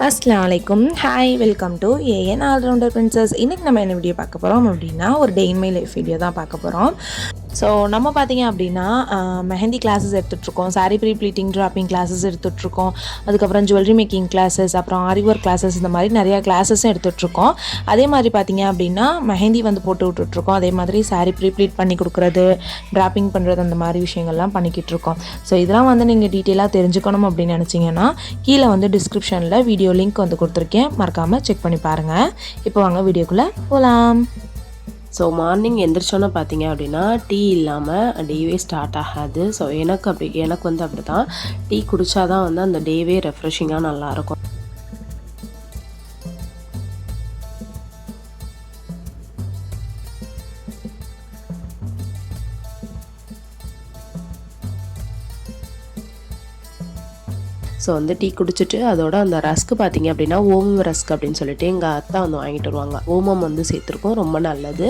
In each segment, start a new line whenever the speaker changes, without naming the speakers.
அஸ்லாம் வலைக்கும் hi welcome to A N all rounder princess இன்றைக்கி நம்ம என்ன வீடியோ பார்க்க போகிறோம் அப்படின்னா ஒரு day in my life video தான் பார்க்க போகிறோம் ஸோ நம்ம பார்த்தீங்க அப்படின்னா mehndi classes எடுத்துகிட்ருக்கோம் sorry pre pleating draping classes எடுத்துகிட்ருக்கோம் அதுக்கப்புறம் ஜுவல்லரி மேக்கிங் கிளாஸஸ் அப்புறம் ஆரி ஒர்க் கிளாஸஸ் இந்த மாதிரி நிறையா கிளாஸஸும் எடுத்துகிட்ருக்கோம் அதே மாதிரி பார்த்தீங்க அப்படின்னா மெஹந்தி வந்து போட்டு விட்டுட்ருக்கோம் அதே மாதிரி சாரி ப்ரீ ப்ளீட் பண்ணி கொடுக்குறது ட்ராப்பிங் பண்ணுறது அந்த மாதிரி விஷயங்கள்லாம் பண்ணிக்கிட்டு இருக்கோம் ஸோ இதெல்லாம் வந்து நீங்கள் டீட்டெயிலாக தெரிஞ்சுக்கணும் அப்படின்னு நினச்சிங்கன்னா கீழே வந்து டிஸ்கிரிப்ஷனில் வீடியோ லிங்க் வந்து கொடுத்துருக்கேன். மறக்காமல் செக் பண்ணி பாருங்கள் இப்போ வாங்க வீடியோக்குள்ளே போகலாம்
ஸோ மார்னிங் எந்திரிச்சோன்னே பார்த்தீங்க அப்படின்னா டீ இல்லாமல் டேவே ஸ்டார்ட் ஆகாது. ஸோ எனக்கு அப்படி எனக்கு வந்து அப்படி தான் டீ குடித்தாதான் வந்து அந்த டேவே ரெஃப்ரெஷிங்காக நல்லாயிருக்கும் ஸோ வந்து டீ குடிச்சிட்டு அதோட அந்த ரஸ்க்கு பார்த்தீங்க அப்படின்னா ஓமம் ரஸ்க் அப்படின்னு சொல்லிட்டு எங்கள் அத்தா வந்து வாங்கிட்டு வருவாங்க. ஓமம் வந்து சேர்த்துருக்கோம் ரொம்ப நல்லது.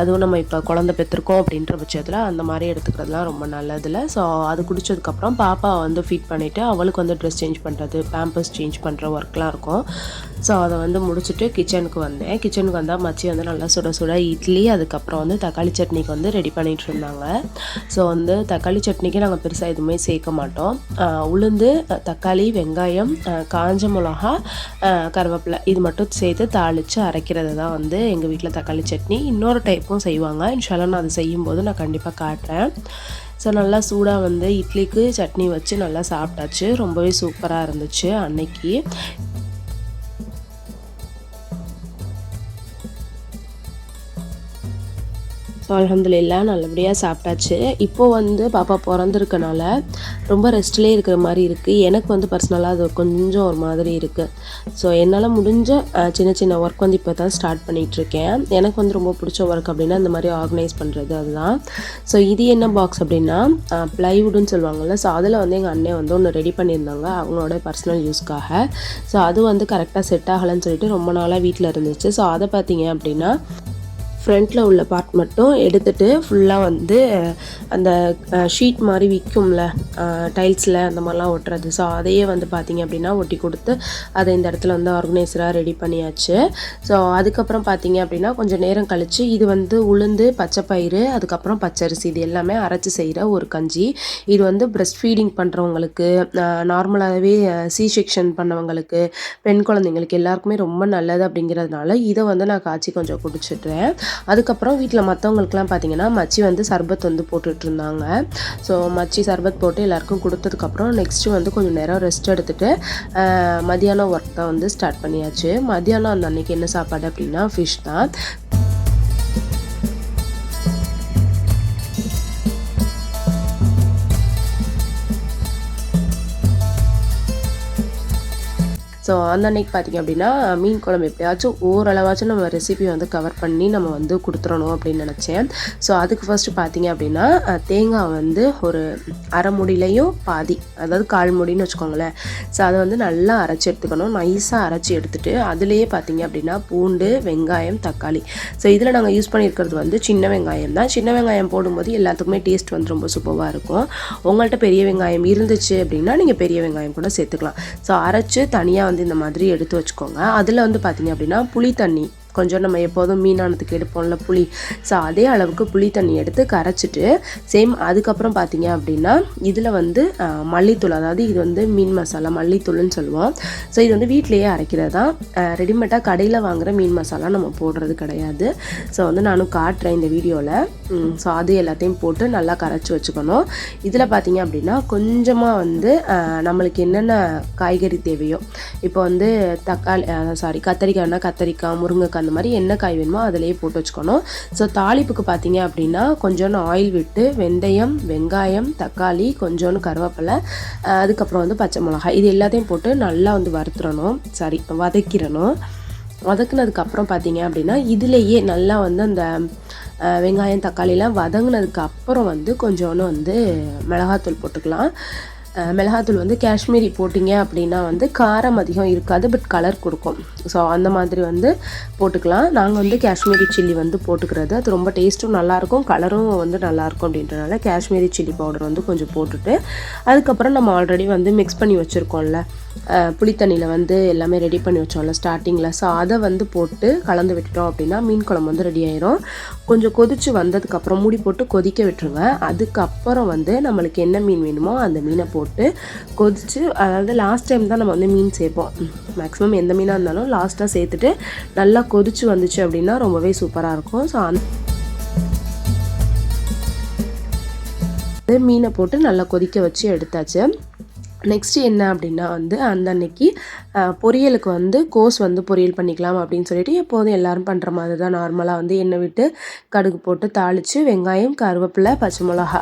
அதுவும் நம்ம இப்போ குழந்தை பெற்றிருக்கோம் அப்படின்ற பட்சத்தில் அந்த மாதிரி எடுத்துக்கிறதுலாம் ரொம்ப நல்லதில்ல. ஸோ அது குடிச்சதுக்கப்புறம் பாப்பா வந்து ஃபீட் பண்ணிவிட்டு அவளுக்கு வந்து ட்ரெஸ் சேஞ்ச் பண்ணுறது பேம்பர்ஸ் சேஞ்ச் பண்ணுற ஒர்க்லாம் இருக்கும். ஸோ அதை வந்து முடிச்சுட்டு கிச்சனுக்கு வந்தேன். கிச்சனுக்கு வந்தால் மச்சி வந்து நல்லா சுட சுட இட்லி அதுக்கப்புறம் வந்து தக்காளி சட்னிக்கு வந்து ரெடி பண்ணிகிட்டு இருந்தாங்க. ஸோ வந்து தக்காளி சட்னிக்கு நாங்கள் பெருசாக எதுவுமே சேர்க்க மாட்டோம். உளுந்து தக்காளி வெங்காயம் காஞ்ச மிளகா கருவேப்பிலை இது மட்டும் சேர்த்து தாளித்து அரைக்கிறது தான் வந்து எங்கள் வீட்டில் தக்காளி சட்னி. இன்னொரு டைப்பும் செய்வாங்க. இன்ஷால்லாம் நான் அதை செய்யும்போது நான் கண்டிப்பாக காட்டுறேன். ஸோ நல்லா சூடாக வந்து இட்லிக்கு சட்னி வச்சு நல்லா சாப்பிட்டாச்சு. ரொம்பவே சூப்பராக இருந்துச்சு அன்னைக்கு. அலமதுல்லா நல்லபடியாக சாப்பிட்டாச்சு. இப்போது வந்து பாப்பா பிறந்திருக்கனால ரொம்ப ரெஸ்ட்லேயே இருக்கிற மாதிரி இருக்குது எனக்கு வந்து பர்சனலாக அது கொஞ்சம் ஒரு மாதிரி இருக்குது ஸோ என்னால் முடிஞ்ச சின்ன சின்ன ஒர்க் வந்து இப்போ தான் ஸ்டார்ட் பண்ணிகிட்ருக்கேன் எனக்கு வந்து ரொம்ப பிடிச்ச ஒர்க் அப்படின்னா இந்த மாதிரி ஆர்கனைஸ் பண்ணுறது அதுதான். ஸோ இது என்ன பாக்ஸ் அப்படின்னா ப்ளைவுட்னு சொல்லுவாங்கள்ல ஸோ அதில் வந்து எங்கள் அண்ணன் வந்து ஒன்று ரெடி பண்ணியிருந்தாங்க அவங்களோட பர்சனல் யூஸ்க்காக ஸோ அது வந்து கரெக்டாக செட் ஆகலைன்னு சொல்லிட்டு ரொம்ப நாளாக வீட்டில் இருந்துச்சு. ஸோ அதை பார்த்தீங்க அப்படின்னா ஃப்ரண்ட்டில் உள்ள பார்ட் மட்டும் எடுத்துட்டு ஃபுல்லாக வந்து அந்த ஷீட் மாதிரி விற்கும்ல டைல்ஸில் அந்த மாதிரிலாம் ஒட்டுறது. ஸோ அதையே வந்து பார்த்தீங்க அப்படின்னா ஒட்டி கொடுத்து அதை இந்த இடத்துல வந்து ஆர்கனைசராக ரெடி பண்ணியாச்சு. ஸோ அதுக்கப்புறம் பார்த்தீங்க அப்படின்னா கொஞ்சம் நேரம் கழித்து இது வந்து உளுந்து பச்சை பயிறு அதுக்கப்புறம் பச்சரிசி இது எல்லாமே அரைச்சி செய்கிற ஒரு கஞ்சி. இது வந்து பிரஸ்ட் ஃபீடிங் பண்ணுறவங்களுக்கு நார்மலாகவே சி செக்ஷன் பண்ணவங்களுக்கு பெண் குழந்தைங்களுக்கு எல்லாருக்குமே ரொம்ப நல்லது அப்படிங்கிறதுனால இதை வந்து நான் காய்ச்சி கொஞ்சம் குடிச்சிட்றேன். அதுக்கப்புறம் வீட்டில் மற்றவங்களுக்குலாம் பார்த்தீங்கன்னா மச்சி வந்து சர்பத் வந்து போட்டுட்டு இருந்தாங்க ஸோ மச்சி சர்பத் போட்டு எல்லாருக்கும் கொடுத்ததுக்கப்புறம் நெக்ஸ்ட்டு வந்து கொஞ்சம் நேரம் ரெஸ்ட் எடுத்துட்டு மதியானம் ஒர்க் தான் வந்து ஸ்டார்ட் பண்ணியாச்சு. மதியானம் அந்த அன்னைக்கு என்ன சாப்பாடு அப்படின்னா ஃபிஷ் தான். ஸோ அந்த அன்னைக்கு பார்த்தீங்க அப்படின்னா மீன் குழம்பு எப்படியாச்சும் ஓரளவாச்சும் நம்ம ரெசிபி வந்து கவர் பண்ணி நம்ம வந்து கொடுத்துடணும் அப்படின்னு நினச்சேன். ஸோ அதுக்கு ஃபஸ்ட்டு பார்த்தீங்க அப்படின்னா தேங்காய் வந்து ஒரு அரை முடியிலையும் பாதி அதாவது கால் முடின்னு வச்சுக்கோங்களேன். ஸோ அதை வந்து நல்லா அரைச்சி எடுத்துக்கணும். நைஸாக அரைச்சி எடுத்துகிட்டு அதுலேயே பார்த்தீங்க அப்படின்னா பூண்டு வெங்காயம் தக்காளி. ஸோ இதில் நாங்கள் யூஸ் பண்ணியிருக்கிறது வந்து சின்ன வெங்காயம் தான். சின்ன வெங்காயம் போடும்போது எல்லாத்துக்குமே டேஸ்ட் வந்து ரொம்ப சூப்பராக இருக்கும். உங்கள்கிட்ட பெரிய வெங்காயம் இருந்துச்சு அப்படின்னா நீங்கள் பெரிய வெங்காயம் கூட சேர்த்துக்கலாம். ஸோ அரைச்சு தனியாக வந்து இந்த மாதிரி எடுத்து வச்சுக்கோங்க. அதில் வந்து பார்த்தீங்க அப்படின்னா புளி தண்ணி கொஞ்சம் நம்ம எப்போதும் மீனானதுக்கு எடுப்போம்ல புளி. ஸோ அதே அளவுக்கு புளி தண்ணி எடுத்து கரைச்சிட்டு சேம் அதுக்கப்புறம் பார்த்தீங்க அப்படின்னா இதில் வந்து மல்லித்தூள். அதாவது இது வந்து மீன் மசாலா மல்லித்தூள்னு சொல்லுவோம். ஸோ இது வந்து வீட்டிலேயே அரைக்கிறது தான். ரெடிமேடாக கடையில் வாங்குற மீன் மசாலா நம்ம போடுறது கிடையாது. ஸோ வந்து நானும் காட்டுறேன் இந்த வீடியோவில் ஸோ அது எல்லாத்தையும் போட்டு நல்லா கரைச்சி வச்சுக்கணும். இதில் பார்த்தீங்க அப்படின்னா கொஞ்சமாக வந்து நம்மளுக்கு என்னென்ன காய்கறி தேவையோ இப்போ வந்து தக்காளி சாரி கத்தரிக்காய்னா கத்தரிக்காய் முருங்கைக்காய் அந்த மாதிரி என்ன காய் வேணுமோ அதிலேயே போட்டு வச்சுக்கணும். ஸோ தாளிப்புக்கு பார்த்தீங்க அப்படின்னா கொஞ்சோண்டு ஆயில் விட்டு வெந்தயம் வெங்காயம் தக்காளி கொஞ்சோண்டு கருவேப்பிலை அதுக்கப்புறம் வந்து பச்சை மிளகாய். இது எல்லாத்தையும் போட்டு நல்லா வந்து வறுத்துறணும். சாரி வதக்கிடணும் வதக்குனதுக்கப்புறம் பார்த்தீங்க அப்படின்னா இதுலேயே நல்லா வந்து அந்த வெங்காயம் தக்காளிலாம் வதங்கினதுக்கு அப்புறம் வந்து கொஞ்சோன்னு வந்து மிளகாத்தூள் போட்டுக்கலாம். மிளகாத்தூள் வந்து காஷ்மீரி போட்டிங்க அப்படின்னா வந்து காரம் அதிகம் இருக்காது பட் கலர் கொடுக்கும். ஸோ அந்த மாதிரி வந்து போட்டுக்கலாம். நாங்கள் வந்து காஷ்மீரி சில்லி வந்து போட்டுக்கிறது. அது ரொம்ப டேஸ்ட்டும் நல்லாயிருக்கும் கலரும் வந்து நல்லாயிருக்கும் அப்படின்றனால காஷ்மீரி சில்லி பவுடர் வந்து கொஞ்சம் போட்டுட்டு அதுக்கப்புறம் நம்ம ஆல்ரெடி வந்து மிக்ஸ் பண்ணி வச்சுருக்கோம்ல. புளித்தண்ணியில் வந்து எல்லாமே ரெடி பண்ணி வச்சோம்ல ஸ்டார்டிங்கில் ஸோ அதை வந்து போட்டு கலந்து விட்டுட்டோம் அப்படின்னா மீன் குழம்பு வந்து ரெடி ஆயிரும். கொஞ்சம் கொதிச்சு வந்ததுக்கப்புறம் மூடி போட்டு கொதிக்க விட்டுருங்க. அதுக்கப்புறம் வந்து நம்மளுக்கு என்ன மீன் வேணுமோ அந்த மீனை போட்டு கொதிச்சு அதாவது லாஸ்ட் டைம் தான் நம்ம வந்து மீன் சேர்ப்போம். மேக்ஸிமம் எந்த மீனாக இருந்தாலும் லாஸ்ட்டாக சேர்த்துட்டு நல்லா கொதிச்சு வந்துச்சு அப்படின்னா ரொம்பவே சூப்பராக இருக்கும். ஸோ அந்த மீனை போட்டு நல்லா கொதிக்க வச்சு எடுத்தாச்சு. நெக்ஸ்ட்டு என்ன அப்படின்னா வந்து அந்த அன்னைக்கு பொரியலுக்கு வந்து கோஸ் வந்து பொரியல் பண்ணிக்கலாம் அப்படின்னு சொல்லிட்டு எப்போதும் எல்லாரும் பண்ணுற மாதிரி தான் நார்மலாக வந்து எண்ணெய் விட்டு கடுகு போட்டு தாளித்து வெங்காயம் கருவேப்பிலை பச்சை மிளகா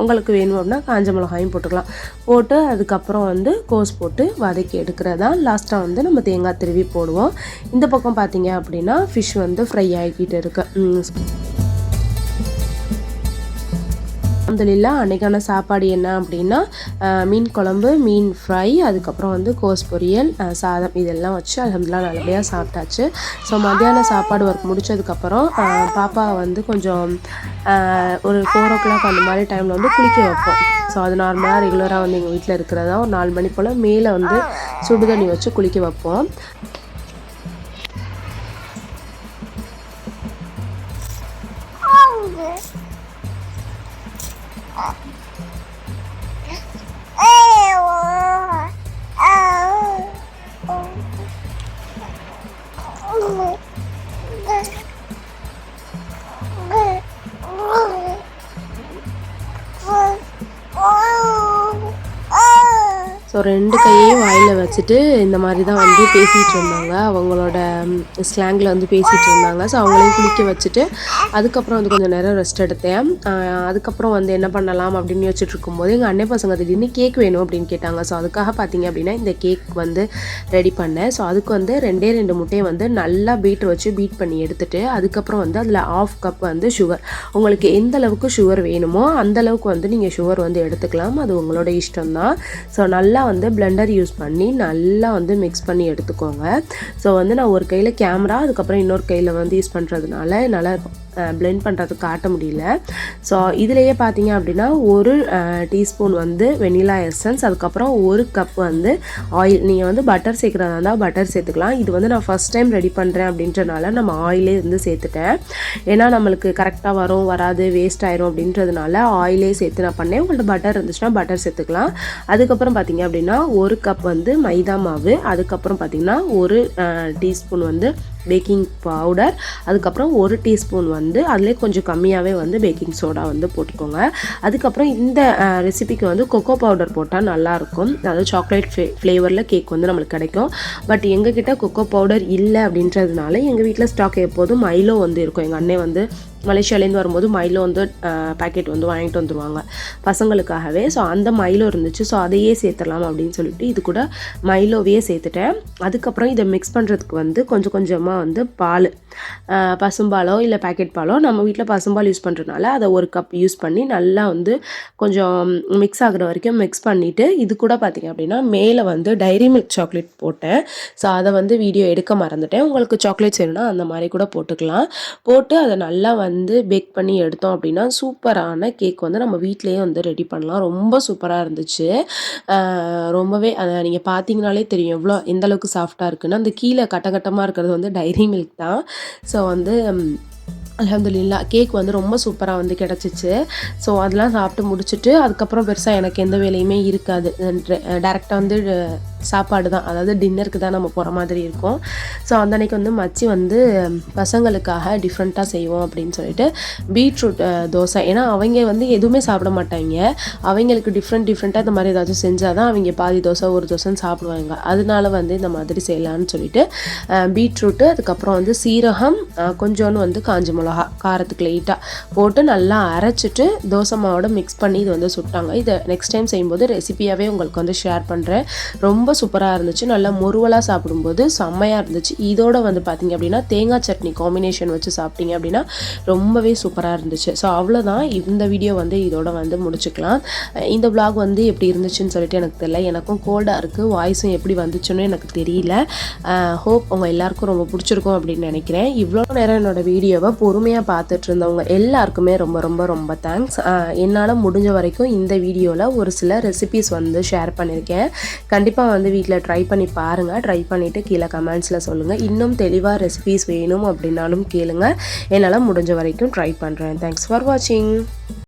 உங்களுக்கு வேணும் அப்படின்னா காஞ்ச மிளகாயும் போட்டுக்கலாம். போட்டு அதுக்கப்புறம் வந்து கோஸ் போட்டு வதக்கி எடுக்கிறது தான் லாஸ்ட்டாக வந்து நம்ம தேங்காய் திருவி போடுவோம். இந்த பக்கம் பார்த்தீங்க அப்படின்னா ஃபிஷ் வந்து ஃப்ரை ஆகிக்கிட்டு இருக்கு. அலமதுல்லா அன்றைக்கான அன்னைக்கான சாப்பாடு என்ன அப்படின்னா மீன் குழம்பு மீன் ஃப்ரை அதுக்கப்புறம் வந்து கோஸ் பொரியல் சாதம் இதெல்லாம் வச்சு அலமதுல்லா நல்லபடியாக சாப்பிட்டாச்சு. ஸோ மத்தியான சாப்பாடு ஒர்க் முடித்ததுக்கப்புறம் பாப்பா வந்து கொஞ்சம் ஒரு ஃபோர் ஓ கிளாக் அந்த மாதிரி டைமில் வந்து குளிக்க வைப்போம். ஸோ அது நார்மலாக ரெகுலராக வந்து எங்கள் வீட்டில் இருக்கிறதா ஒரு நாலு மணி போல் மேலே வந்து சுடு தண்ணி வச்சு குளிக்க வைப்போம். Oh, ஸோ ரெண்டு கையையும் வாயில் வச்சுட்டு இந்த மாதிரி தான் வந்து பேசிகிட்டு இருந்தாங்க. அவங்களோட ஸ்லாங்கில் வந்து பேசிகிட்டு இருந்தாங்க. ஸோ அவங்களையும் குளிக்க வச்சுட்டு அதுக்கப்புறம் வந்து கொஞ்சம் நேரம் ரெஸ்ட் எடுத்தேன். அதுக்கப்புறம் வந்து என்ன பண்ணலாம் அப்படின்னு யோசிச்சுட்டு இருக்கும்போது எங்கள் அண்ணன் பசங்க திடீர்னு கேக் வேணும் அப்படின்னு கேட்டாங்க. ஸோ அதுக்காக பார்த்தீங்க அப்படின்னா இந்த கேக் வந்து ரெடி பண்ணேன். ஸோ அதுக்கு வந்து ரெண்டே ரெண்டு முட்டையை வந்து நல்லா பீட் வச்சு பீட் பண்ணி எடுத்துட்டு அதுக்கப்புறம் வந்து அதில் ஆஃப் கப் வந்து சுகர் உங்களுக்கு எந்த அளவுக்கு சுகர் வேணுமோ அந்தளவுக்கு வந்து நீங்கள் சுகர் வந்து எடுத்துக்கலாம். அது உங்களோட இஷ்டம் தான் ஸோ நல்லா நல்லா வந்து பிளெண்டர் யூஸ் பண்ணி நல்லா வந்து மிக்ஸ் பண்ணி எடுத்துக்கோங்க. ஸோ வந்து நான் ஒரு கையில் கேமரா அதுக்கப்புறம் இன்னொரு கையில் வந்து யூஸ் பண்ணுறதுனால என்னால் பிளெண்ட் பண்ணுறதுக்கு காட்ட முடியல. ஸோ இதுலேயே பார்த்தீங்க அப்படின்னா ஒரு டீஸ்பூன் வந்து வெனிலா எசன்ஸ் அதுக்கப்புறம் ஒரு கப் வந்து ஆயில் நீங்கள் வந்து பட்டர் சேர்க்குறதா இருந்தால் பட்டர் சேர்த்துக்கலாம். இது வந்து நான் ஃபஸ்ட் டைம் ரெடி பண்ணுறேன் அப்படின்றனால நம்ம ஆயிலே வந்து சேர்த்துட்டேன். ஏன்னா நம்மளுக்கு கரெக்டாக வரும் வராது வேஸ்ட் ஆயிரும் அப்படின்றதுனால ஆயிலே சேர்த்து நான் பண்ணேன். உங்கள்கிட்ட பட்டர் இருந்துச்சுன்னா பட்டர் சேர்த்துக்கலாம். அதுக்கப்புறம் பார்த்தீங்க அப்படின்னா ஒரு கப் வந்து மைதா மாவு. அதுக்கப்புறம் பார்த்தீங்கன்னா ஒரு டீஸ்பூன் வந்து பேக்கிங் பவுடர் அதுக்கப்புறம் ஒரு டீஸ்பூன் வந்து அதிலே கொஞ்சம் கம்மியாகவே வந்து பேக்கிங் சோடா வந்து போட்டுக்கோங்க. அதுக்கப்புறம் இந்த ரெசிபிக்கு வந்து கொக்கோ பவுடர் போட்டால் நல்லாயிருக்கும் அதாவது சாக்லேட் ஃப்ளே ஃப்ளேவரில் கேக் வந்து நம்மளுக்கு கிடைக்கும். பட் எங்ககிட்ட கொக்கோ பவுடர் இல்லை அப்படின்றதுனால எங்கள் வீட்டில் ஸ்டாக் எப்போதும் மைலோ வந்து இருக்கும். எங்கள் அண்ணே வந்து மலேசியாலேருந்து வரும்போது மைலோ வந்து பேக்கெட் வந்து வாங்கிட்டு வந்துருவாங்க பசங்களுக்காகவே. ஸோ அந்த மைலோ இருந்துச்சு. ஸோ அதையே சேர்த்துடலாம் அப்படின்னு சொல்லிட்டு இது கூட மைலோவையே சேர்த்துட்டேன். அதுக்கப்புறம் இதை மிக்ஸ் பண்ணுறதுக்கு வந்து கொஞ்சம் கொஞ்சமாக வந்து பால் பசும்பாலோ இல்லை பேக்கெட் பாலோ நம்ம வீட்டில் பசும்பால் யூஸ் பண்ணுறதுனால அதை ஒரு கப் யூஸ் பண்ணி நல்லா வந்து கொஞ்சம் மிக்ஸ் ஆகிற வரைக்கும் மிக்ஸ் பண்ணிவிட்டு இது கூட பார்த்திங்க அப்படின்னா மேலே வந்து டைரி மில்க் சாக்லேட் போட்டேன். ஸோ அதை வந்து வீடியோ எடுக்க மறந்துட்டேன். உங்களுக்கு சாக்லேட்ஸ் வேணும்னா அந்த மாதிரி கூட போட்டுக்கலாம். போட்டு அதை நல்லா வந்து பேக் பண்ணி எடுத்தோம் அப்படின்னா சூப்பரான கேக் வந்து நம்ம வீட்டிலேயே வந்து ரெடி பண்ணலாம். ரொம்ப சூப்பராக இருந்துச்சு. ரொம்பவே அதை நீங்கள் பார்த்தீங்கனாலே தெரியும். எவ்வளோ எந்த அளவுக்கு சாஃப்டாக இருக்குன்னு. அந்த கீழே கட்ட கட்டமாக இருக்கிறது வந்து டைரி மில்க் தான். ஸோ வந்து அலமதுல்லா கேக் வந்து ரொம்ப சூப்பராக வந்து கிடச்சிச்சு. ஸோ அதெல்லாம் சாப்பிட்டு முடிச்சுட்டு அதுக்கப்புறம் பெருசாக எனக்கு எந்த வேலையுமே இருக்காது. டேரெக்டாக வந்து சாப்பாடு தான் அதாவது டின்னருக்கு தான் நம்ம போகிற மாதிரி இருக்கும். ஸோ அந்த அன்றைக்கி வந்து மச்சி வந்து பசங்களுக்காக டிஃப்ரெண்ட்டாக செய்வோம் அப்படின்னு சொல்லிட்டு பீட்ரூட் தோசை. ஏன்னா அவங்க வந்து எதுவுமே சாப்பிட மாட்டாங்க. அவங்களுக்கு டிஃப்ரெண்ட் டிஃப்ரெண்ட்டாக இந்த மாதிரி ஏதாச்சும் செஞ்சால் தான் அவங்க பாதி தோசை ஒரு தோசைன்னு சாப்பிடுவாங்க. அதனால வந்து இந்த மாதிரி செய்யலான்னு சொல்லிட்டு பீட்ரூட்டு அதுக்கப்புறம் வந்து சீரகம் கொஞ்சோன்னு வந்து காஞ்ச மிளகா காரத்துக்கு லைட்டாக போட்டு நல்லா அரைச்சிட்டு தோசை மாவோட மிக்ஸ் பண்ணி இது வந்து சுட்டாங்க. இதை நெக்ஸ்ட் டைம் செய்யும்போது ரெசிபியாகவே உங்களுக்கு வந்து ஷேர் பண்ணுறேன் ரொம்ப ரொம்ப சூப்பராக இருந்துச்சு. நல்லா முருவலாக சாப்பிடும்போது செம்மையாக இருந்துச்சு. இதோட வந்து பார்த்தீங்க அப்படின்னா தேங்காய் சட்னி காம்பினேஷன் வச்சு சாப்பிட்டீங்க அப்படின்னா ரொம்பவே சூப்பராக இருந்துச்சு. ஸோ அவ்வளோதான் இந்த வீடியோ வந்து இதோட வந்து முடிச்சுக்கலாம். இந்த vlog வந்து எப்படி இருந்துச்சுன்னு சொல்லிட்டு எனக்கு தெரியல. எனக்கும் கோல்டாக இருக்குது வாய்ஸும் எப்படி வந்துச்சுன்னு எனக்கு தெரியல. ஹோப் உங்கள் எல்லாருக்கும் ரொம்ப பிடிச்சிருக்கும் அப்படின்னு நினைக்கிறேன். இவ்வளோ நேரம் என்னோடய வீடியோவை பொறுமையாக பார்த்துட்டு இருந்தவங்க எல்லாருக்குமே ரொம்ப ரொம்ப ரொம்ப தேங்க்ஸ் என்னால் முடிஞ்ச வரைக்கும் இந்த வீடியோவில் ஒரு சில ரெசிபிஸ் வந்து ஷேர் பண்ணியிருக்கேன் கண்டிப்பாக வந்து வீட்டில் ட்ரை பண்ணி பாருங்கள் ட்ரை பண்ணிவிட்டு கீழே கமெண்ட்ஸில் சொல்லுங்கள் இன்னும் தெளிவாக ரெசிபிஸ் வேணும் அப்படின்னாலும் கேளுங்க. என்னால் முடிஞ்ச வரைக்கும் ட்ரை பண்ணுறேன் தேங்க்ஸ் ஃபார் வாட்சிங்